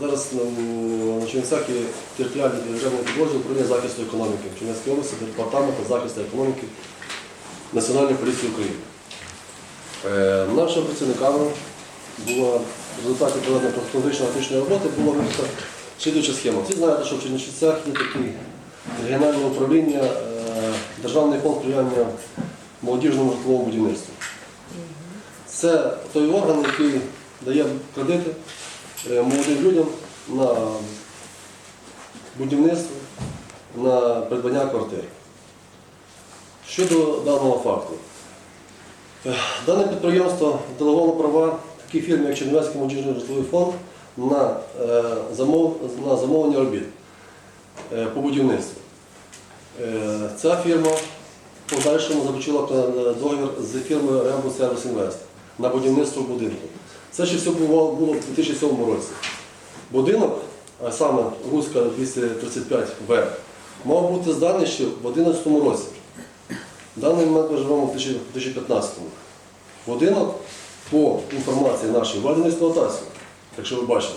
Зараз на- Чернівцях є територіальний державний підрозділ управління захисту економіки в Чернівській області, департаменту захисту економіки Національної поліції України. Е, Нашими працівниками була в результаті проведення профілактично-аналітичної роботи була вибита слідуюча схема. Всі знаєте, що в Чернівцях є такі регіональне управління, е, Державний фонд сприяння молодіжному житловому будівництву. Це той орган, який дає кредити молодим людям на будівництво, на придбання квартир. Щодо даного факту, Е, дане підприємство делегувало права такій фірмі, як Чернівецький молодіжний житловий фонд, на, е, замовлення робіт е, по будівництву. Е, Ця фірма в подальшому заключила е, договір з фірмою Рембо Сервіс Інвест на будівництво будинку. Це ще все було, було в 2007 році. Будинок, а саме Руська 235В, мав бути зданий ще в 2011 році. В даний момент ми живемо в 2015 Будинок, по інформації нашої, введений в експлуатацію, якщо ви бачили.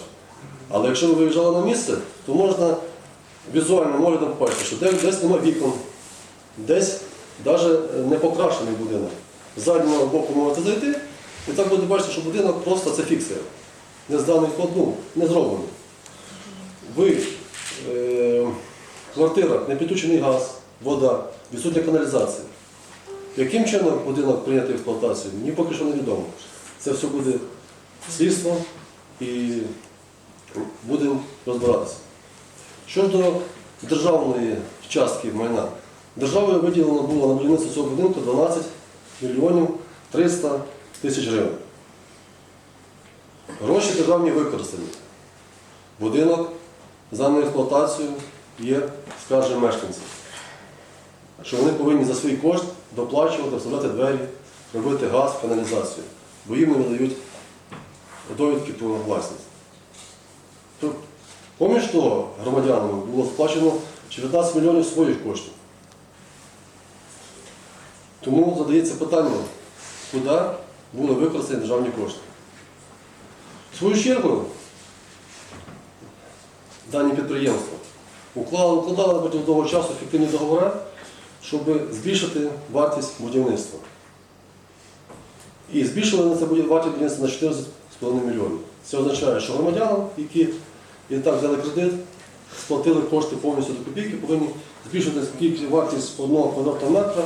Але якщо ви виїжджали на місце, то можна візуально можна побачити, що де- десь немає вікон, десь навіть не покрашений будинок. З заднього боку можете зайти, і так будете бачити, що будинок просто це фікція. Не зданий ход, ну, не зроблений. Ви е, в квартирах не підключений газ, вода, відсутня каналізація. Яким чином будинок прийнятий в експлуатацію, мені поки що невідомо. Це все буде слідство і будемо розбиратися. Щодо державної частки майна, державою виділено було на будівництво цього будинку 12 мільйонів 300 тисяч гривень. Гроші державні використані. Будинок за експлуатацію є скаржем мешканців. Що вони повинні за свій кошт доплачувати, вставляти двері, робити газ, каналізацію, бо їм не видають довідки про власність. Поміж того, громадянам було сплачено 19 мільйонів своїх коштів. Тому задається питання, куди були використані державні кошти. В свою чергу, дані підприємства уклали, укладали протягом довгого часу ефективні договори, щоб збільшити вартість будівництва. І збільшили на це вартість будівництва на 14,5 мільйонів. Це означає, що громадянам, які і так взяли кредит, сплатили кошти повністю до копійки, повинні збільшити вартість одного квадратного метра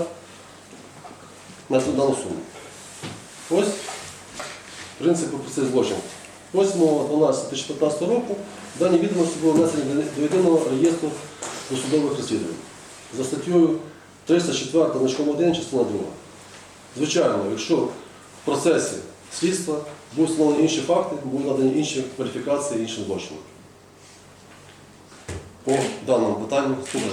на дану суму. Ось принцип цей злочин. 8.12.2015 року дані відомості були внесені до єдиного реєстру досудових розслідувань за статтею 304 значком 1 частина 2. Звичайно, якщо в процесі слідства будуть встановлені інші факти, будуть надані інші кваліфікації іншим злочинам. По даному питанню